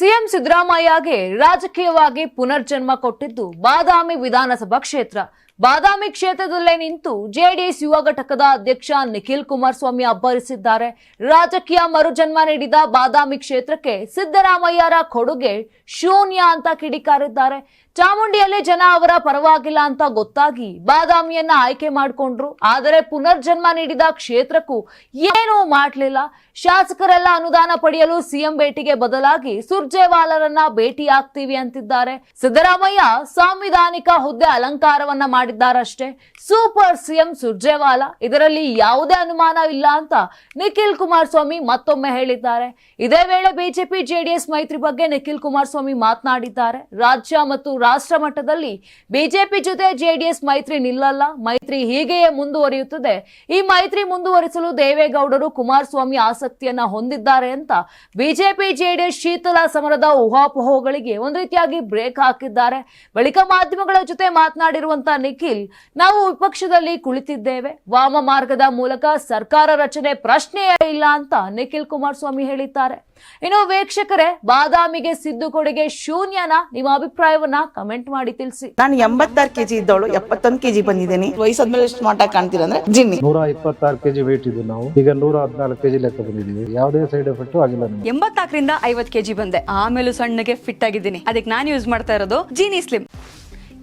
CM ಸಿದ್ದರಾಮಯ್ಯಗೆ ರಾಜಕೀಯವಾಗಿ ಪುನರ್ಜನ್ಮ ಕೊಟ್ಟಿದ್ದು ಬಾದಾಮಿ ವಿಧಾನಸಭಾ ಕ್ಷೇತ್ರ. ಬಾದಾಮಿ ಕ್ಷೇತ್ರದಲ್ಲೇ ನಿಂತು ಜೆಡಿಎಸ್ ಯುವ ಘಟಕದ ಅಧ್ಯಕ್ಷ ನಿಖಿಲ್ ಕುಮಾರಸ್ವಾಮಿ ಅಬ್ಬರಿಸಿದ್ದಾರೆ. ರಾಜಕೀಯ ಮರುಜನ್ಮ ನೀಡಿದ ಬಾದಾಮಿ ಕ್ಷೇತ್ರಕ್ಕೆ ಸಿದ್ದರಾಮಯ್ಯರ ಕೊಡುಗೆ ಶೂನ್ಯ ಅಂತ ಕಿಡಿಕಾರಿದ್ದಾರೆ. ಚಾಮುಂಡಿಯಲ್ಲಿ ಜನ ಅವರ ಪರವಾಗಿಲ್ಲ ಅಂತ ಗೊತ್ತಾಗಿ ಬಾದಾಮಿಯನ್ನ ಆಯ್ಕೆ ಮಾಡಿಕೊಂಡ್ರು. ಆದರೆ ಪುನರ್ಜನ್ಮ ನೀಡಿದ ಕ್ಷೇತ್ರಕ್ಕೂ ಏನೂ ಮಾಡಲಿಲ್ಲ. ಶಾಸಕರೆಲ್ಲ ಅನುದಾನ ಪಡೆಯಲು ಸಿಎಂ ಭೇಟಿಗೆ ಬದಲಾಗಿ ಸುರ್ಜೇವಾಲರನ್ನ ಭೇಟಿ ಆಗ್ತೀವಿ ಅಂತಿದ್ದಾರೆ. ಸಿದ್ದರಾಮಯ್ಯ ಸಾಂವಿಧಾನಿಕ ಹುದ್ದೆ ಅಲಂಕಾರವನ್ನ ಮಾಡಿದ್ದಾರಷ್ಟೇ. ಸೂಪರ್ ಸಿಎಂ ಸುರ್ಜೇವಾಲ, ಇದರಲ್ಲಿ ಯಾವುದೇ ಅನುಮಾನ ಇಲ್ಲ ಅಂತ ನಿಖಿಲ್ ಕುಮಾರಸ್ವಾಮಿ ಮತ್ತೊಮ್ಮೆ ಹೇಳಿದ್ದಾರೆ. ಇದೇ ವೇಳೆ ಬಿಜೆಪಿ, ಜೆಡಿಎಸ್ ಮೈತ್ರಿ ಬಗ್ಗೆ ನಿಖಿಲ್ ಕುಮಾರಸ್ವಾಮಿ ಮಾತನಾಡಿದ್ದಾರೆ. ರಾಜ್ಯ ಮತ್ತು ರಾಷ್ಟ್ರ ಮಟ್ಟದಲ್ಲಿ ಬಿಜೆಪಿ ಜೊತೆ ಜೆಡಿಎಸ್ ಮೈತ್ರಿ ನಿಲ್ಲಲ್ಲ. ಮೈತ್ರಿ ಹೀಗೆಯೇ ಮುಂದುವರಿಯುತ್ತದೆ. ಈ ಮೈತ್ರಿ ಮುಂದುವರಿಸಲು ದೇವೇಗೌಡರು ಕುಮಾರಸ್ವಾಮಿ ಆಸಕ್ತಿಯನ್ನ ಹೊಂದಿದ್ದಾರೆ ಅಂತ ಬಿಜೆಪಿ, ಜೆಡಿಎಸ್ ಶೀತಲ ಸಮರದ ಊಹಾಪೋಹಗಳಿಗೆ ಒಂದು ರೀತಿಯಾಗಿ ಬ್ರೇಕ್ ಹಾಕಿದ್ದಾರೆ. ಬಳಿಕ ಮಾಧ್ಯಮಗಳ ಜೊತೆ ಮಾತನಾಡಿರುವಂತ ನಿಖಿಲ್ ನಾವು ವಿಪಕ್ಷದಲ್ಲಿ ಕುಳಿತಿದ್ದೇವೆ. ವಾಮ ಮಾರ್ಗದ ಮೂಲಕ ಸರ್ಕಾರ ರಚನೆ ಪ್ರಶ್ನೆಯೇ ಇಲ್ಲ ಅಂತ ನಿಖಿಲ್ ಕುಮಾರಸ್ವಾಮಿ ಹೇಳಿದ್ದಾರೆ. ಇನ್ನು ವೀಕ್ಷಕರೇ ಬಾದಾಮಿಗೆ ಸಿದ್ದು ಕೊಡುಗೆ ಶೂನ್ಯನ ನಿಮ್ಮ ಅಭಿಪ್ರಾಯವನ್ನ ಕಮೆಂಟ್ ಮಾಡಿ ತಿಳಿಸಿ. ನಾನು ಎಂಬತ್ತಾರು ಕೆಜಿ ಇದ್ದವಳು ಎಪ್ಪತ್ತೊಂದು ಕೆಜಿ ಬಂದಿದ್ದೀನಿ. ವಯಸ್ಸಾದ್ಮೇಲೆ ಸ್ಮಾರ್ಟ್ ಆಗಿ ಕಾಣ್ತೀರ ಅಂದ್ರೆ ಜಿನ್ನಿ. ನೂರ ಇಪ್ಪತ್ತಾರು ಕೆಜಿ ವೇಟ್ ಇದ್ದು ನಾವು. ಈಗ ನೂರ ಹದಿನಾಲ್ಕು ಕೆಜಿ ಲೆಕ್ಕ ಬಂದಿದ್ದೀವಿ. ಯಾವುದೇ ಸೈಡ್ ಎಫೆಕ್ಟ್ ಆಗಿಲ್ಲ ಎಂಬತ್ತಾಕರಿಂದ ಎಂಬತ್ನಾಲ್ಕರಿಂದ ಐವತ್ ಕೆಜಿ ಬಂದೆ. ಆಮೇಲೆ ಸಣ್ಣಗೆ ಫಿಟ್ ಆಗಿದ್ದೀನಿ. ಅದಕ್ಕೆ ನಾನು ಯೂಸ್ ಮಾಡ್ತಾ ಇರೋದು ಜೀನಿ ಸ್ಲಿಮ್